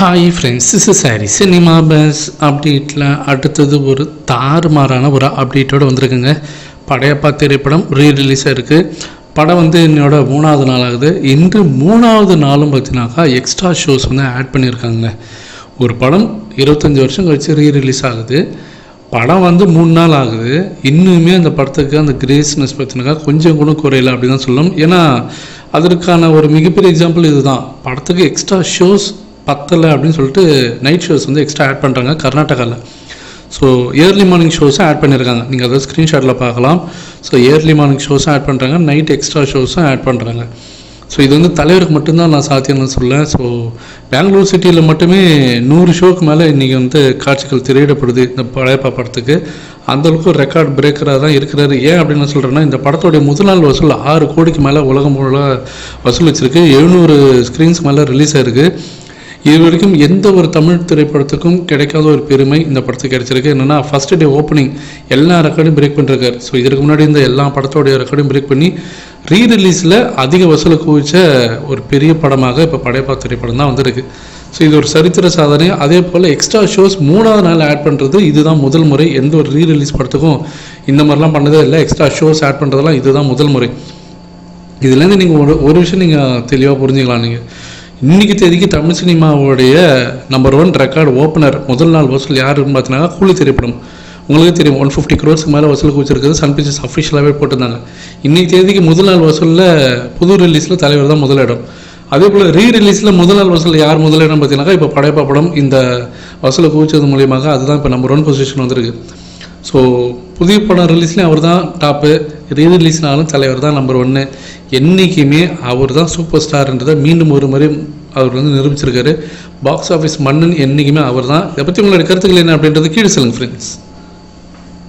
Hi friends is sorry cinema base அப்டேட்டில் அடுத்தது ஒரு தாறுமாறான ஒரு அப்டேட்டோடு வந்திருக்குங்க. படையப்பா திரைப்படம் ரீ ரிலீஸாக இருக்குது படம் வந்து என்னோட மூணாவது நாள் ஆகுது. இன்று மூணாவது நாளும் பார்த்தீங்கன்னாக்கா எக்ஸ்ட்ரா ஷோஸ் வந்து ஆட் பண்ணியிருக்காங்க. ஒரு படம் இருபத்தஞ்சி வருஷம் கழிச்சு ரீ ரிலீஸ் ஆகுது. படம் வந்து மூணு நாள் ஆகுது. இன்னுமே அந்த படத்துக்கு அந்த கிரேஸ்னஸ் பார்த்தீங்கன்னாக்கா கொஞ்சம் கூட குறையல அப்படி தான் சொல்லணும். ஏன்னா அதற்கான ஒரு மிகப்பெரிய எக்ஸாம்பிள் இதுதான். படத்துக்கு எக்ஸ்ட்ரா ஷோஸ் பத்தலை அப்படின்னு சொல்லிட்டு நைட் ஷோஸ் வந்து எக்ஸ்ட்ரா ஆட் பண்ணுறாங்க கர்நாடகாவில் ஸோ இயர்லி மார்னிங் ஷோஸும் ஆட் பண்ணியிருக்காங்க நீங்கள் அதை ஸ்க்ரீன்ஷாட்டில் பார்க்கலாம். ஸோ இயர்லி மார்னிங் ஷோஸும் ஆட் பண்ணுறாங்க நைட் எக்ஸ்ட்ரா ஷோஸும் ஆட் பண்ணுறாங்க ஸோ இது வந்து தலைவருக்கு மட்டும்தான் நான் சாத்தியம்னு சொல்லேன் ஸோ பெங்களூர் சிட்டியில் மட்டுமே நூறு ஷோக்கு மேலே இன்றைக்கி வந்து காட்சிகள் திரையிடப்படுது இந்த பழையப்பா படத்துக்கு. அந்தளவுக்கு ரெக்கார்ட் பிரேக்கராக தான் இருக்கிறாரு. ஏன் அப்படின்னு சொல்கிறேன்னா இந்த படத்தோடைய முதல் நாள் வசூல் ஆறு கோடிக்கு மேலே உலகம் முழுவதும் வசூல் வச்சிருக்கு எழுநூறு ஸ்க்ரீன்ஸ் மேலே ரிலீஸ் ஆயிருக்கு. இது வரைக்கும் எந்த ஒரு தமிழ் திரைப்படத்துக்கும் கிடைக்காத ஒரு பெருமை இந்த படத்துக்கு கிடைச்சிருக்கு. என்னென்னா ஃபர்ஸ்ட் டே ஓப்பனிங் எல்லா ரெக்கார்டையும் பிரேக் பண்ணிருக்காரு. ஸோ இதற்கு முன்னாடி இந்த எல்லா படத்தோடைய ரெக்கார்டையும் பிரேக் பண்ணி ரீ ரிலீஸில் அதிக வசூலை குவிச்ச ஒரு பெரிய படமாக இப்போ படையப்பா திரைப்படம் தான் வந்திருக்கு. ஸோ இது ஒரு சரித்திர சாதனை. அதே போல் எக்ஸ்ட்ரா ஷோஸ் மூணாவது நாள் ஆட் பண்ணுறது இதுதான் முதல் முறை. எந்த ஒரு ரீ ரிலீஸ் படத்துக்கும் இந்த மாதிரிலாம் பண்ணதே இல்லை. எக்ஸ்ட்ரா ஷோஸ் ஆட் பண்ணுறதெல்லாம் இதுதான் முதல் முறை. இதுலேருந்து நீங்கள் ஒரு ஒரு விஷயம் நீங்கள் தெளிவாக புரிஞ்சுக்கலாம் நீங்கள் இன்னைக்கு தேதிக்கு தமிழ் சினிமாவுடைய நம்பர் ஒன் ரெக்கார்டு ஓப்பனர் முதல் நாள் வசூல் யாருன்னு பார்த்தீங்கன்னா கூலி திரைப்படம். உங்களுக்கு தெரியும் ஒன் ஃபிஃப்டி க்ரோர்ஸ்க்கு மேலே வசூல் குவிச்சிருக்கிறது சன் பிக்சர்ஸ் அஃபிஷியலாகவே போட்டிருந்தாங்க. இன்னைக்கு தேதிக்கு முதல் நாள் வசூலில் புது ரிலீஸில் தலைவர் தான் முதலிடம். அதே போல் ரீ ரிலீஸில் முதல் நாள் வசூல் யார் முதலிடம் பார்த்தீங்கன்னா இப்போ படையப்பா படம் இந்த வசூலை குவிச்சது மூலியமாக அதுதான் இப்போ நம்பர் ஒன் பொசிஷன் வந்திருக்கு. ஸோ புதிய படம் ரிலீஸ்லேயும் அவர் தான் டாப்பு ரீ ரிலீஸ்னாலும் தலைவர் தான் நம்பர் ஒன்று என்றைக்குமே அவர் தான் சூப்பர் ஸ்டார்ன்றதை மீண்டும் ஒரு முறை அவர் வந்து நிரூபிச்சிருக்காரு. பாக்ஸ் ஆஃபீஸ் மன்னன் என்றைக்குமே அவர் தான் இதை பற்றி உங்களுடைய கருத்துக்கள் என்ன அப்படின்றது கீழே சொல்லுங்கள் ஃப்ரெண்ட்ஸ்